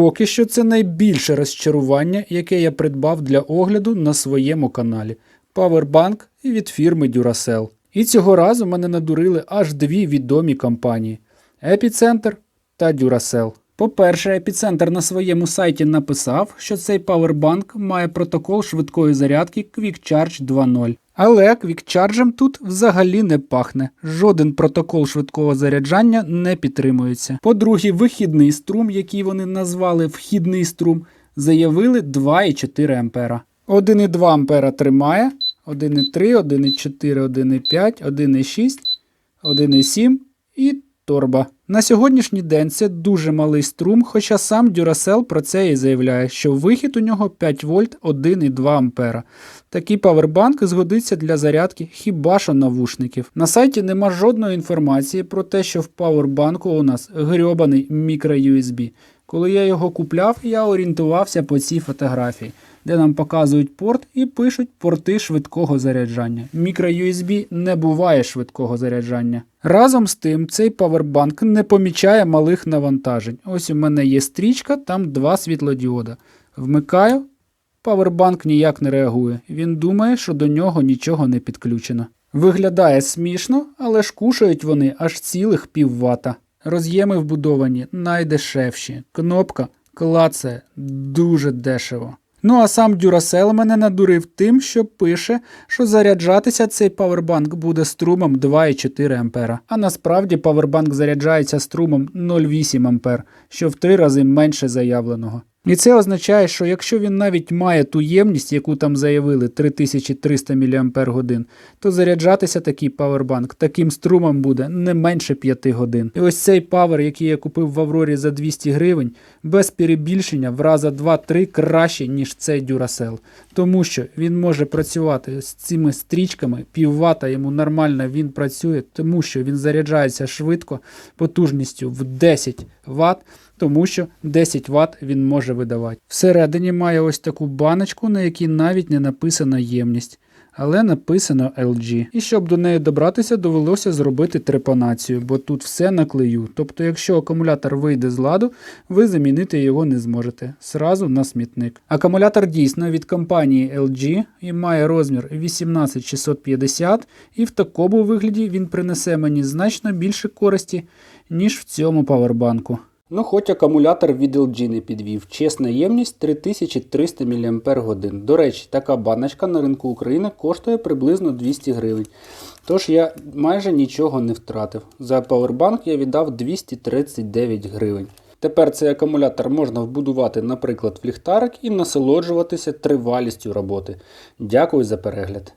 Поки що це найбільше розчарування, яке я придбав для огляду на своєму каналі. Powerbank від фірми Duracell. І цього разу мене надурили аж дві відомі компанії: Epicenter та Duracell. По-перше, Епіцентр на своєму сайті написав, що цей павербанк має протокол швидкої зарядки Quick Charge 2.0. Але квікчарджем тут взагалі не пахне. Жоден протокол швидкого заряджання не підтримується. По-друге, вихідний струм, який вони назвали вхідний струм, заявили 2,4 ампера. 1,2 ампера тримає, 1,3, 1,4, 1,5, 1,6, 1,7 і торба. На сьогоднішній день це дуже малий струм, хоча сам Duracell про це і заявляє, що вихід у нього 5 вольт 1,2 ампера. Такий павербанк згодиться для зарядки хіба що навушників. На сайті нема жодної інформації про те, що в павербанку у нас грьобаний мікро-USB. Коли я його купляв, я орієнтувався по цій фотографії, де нам показують порт і пишуть порти швидкого заряджання. Мікро-USB не буває швидкого заряджання. Разом з тим, цей павербанк не помічає малих навантажень. Ось у мене є стрічка, там два світлодіода. Вмикаю, павербанк ніяк не реагує. Він думає, що до нього нічого не підключено. Виглядає смішно, але ж кушають вони аж цілих пів вата. Роз'єми вбудовані найдешевші. Кнопка клацає дуже дешево. Ну а сам Дюрасел мене надурив тим, що пише, що заряджатися цей павербанк буде струмом 2,4 ампера. А насправді павербанк заряджається струмом 0,8 ампер, що в три рази менше заявленого. І це означає, що якщо він навіть має ту ємність, яку там заявили 3300 мАч, то заряджатися такий павербанк таким струмом буде не менше 5 годин. І ось цей павер, який я купив в Аврорі за 200 гривень, без перебільшення в раза 2-3 краще, ніж цей Duracell. Тому що він може працювати з цими стрічками, піввата йому нормально він працює, тому що він заряджається швидко, потужністю в 10 Вт тому що 10 Вт він може видавати. Всередині має ось таку баночку, на якій навіть не написана ємність, але написано LG. І щоб до неї добратися, довелося зробити трепанацію, бо тут все на клею. Тобто, якщо акумулятор вийде з ладу, ви замінити його не зможете. Сразу на смітник. Акумулятор дійсно від компанії LG і має розмір 18650, і в такому вигляді він принесе мені значно більше користі, ніж в цьому павербанку. Ну, хоч акумулятор від LG не підвів. Чесна ємність 3300 мАч. До речі, така баночка на ринку України коштує приблизно 200 гривень. Тож я майже нічого не втратив. За павербанк я віддав 239 гривень. Тепер цей акумулятор можна вбудувати, наприклад, в ліхтарик і насолоджуватися тривалістю роботи. Дякую за перегляд.